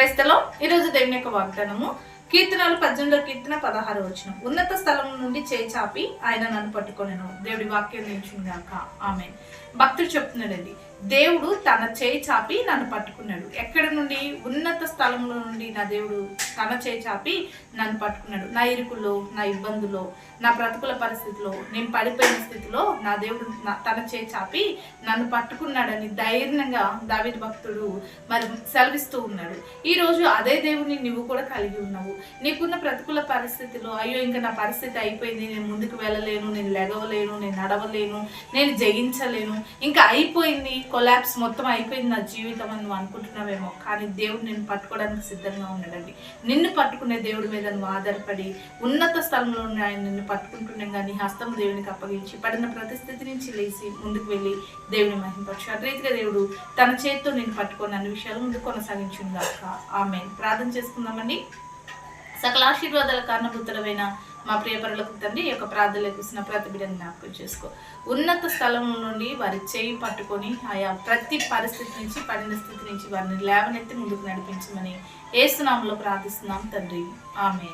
క్రైస్తలో. ఈరోజు దేవుని యొక్క వాగ్దానము కీర్తనలు పద్దెనిమిదో కీర్తన పదహారు వచ్చిన ఉన్నత స్థలం నుండి చేయి చాపి ఆయన నన్ను పట్టుకొనెను. దేవుడి వాక్యం నిలిచిందాక ఆమె భక్తుడు చెప్తున్నాడండి. దేవుడు తన చేయి చాపి నన్ను పట్టుకున్నాడు. ఎక్కడ నుండి? ఉన్నత స్థలంలో నుండి నా దేవుడు తన చేయి చాపి నన్ను పట్టుకున్నాడు. నా ఇరుకుల్లో నా ఇబ్బందుల్లో నా ప్రతికూల పరిస్థితిలో నేను పడిపోయిన స్థితిలో నా దేవుడు తన చేయి చాపి నన్ను పట్టుకున్నాడని ధైర్యంగా దావిద్ భక్తుడు మరి సెలవిస్తూ ఉన్నాడు. ఈ రోజు అదే దేవుని నువ్వు కూడా కలిగి ఉన్నావు. నీకున్న ప్రతికూల పరిస్థితిలో అయ్యో ఇంకా నా పరిస్థితి అయిపోయింది. నేను ముందుకు వెళ్ళలేను. నేను లెగవలేను. నేను నడవలేను. నేను జయించలేను. ఇంకా అయిపోయింది కొలాబ్స్ మొత్తం అయిపోయింది నా జీవితం అని నువ్వు అనుకుంటున్నావేమో. కానీ దేవుడు నిన్ను పట్టుకోవడానికి సిద్ధంగా ఉన్నాడండి. నిన్ను పట్టుకునే దేవుడి మీద నువ్వు ఆధారపడి ఉన్నత స్థలంలో ఉన్న ఆయన నిన్ను పట్టుకుంటుండగా నీ హస్తం దేవునికి అప్పగించి పడిన ప్రతిస్థితి నుంచి లేచి ముందుకు వెళ్ళి దేవుని మహింపచ్చు అదే దేవుడు తన చేతితో నేను పట్టుకొని అన్ని విషయాలు ముందు కొనసాగించుగాక ఆమె ప్రార్థన చేసుకుందామండి. సకల ఆశీర్వాదాల కారణభూతులమైన మా ప్రియపరులకు తండ్రి ఈ యొక్క ప్రార్థనలకు ఇస్తున్న ప్రతి బిడ్డను జ్ఞాపకం చేసుకో. ఉన్నత స్థలం నుండి వారి చేయి పట్టుకొని ఆయా ప్రతి పరిస్థితి నుంచి పడిన స్థితి నుంచి వారిని లేవనెత్తి ముందుకు నడిపించమని ఏసునామంలో ప్రార్థిస్తున్నాం తండ్రి. ఆమె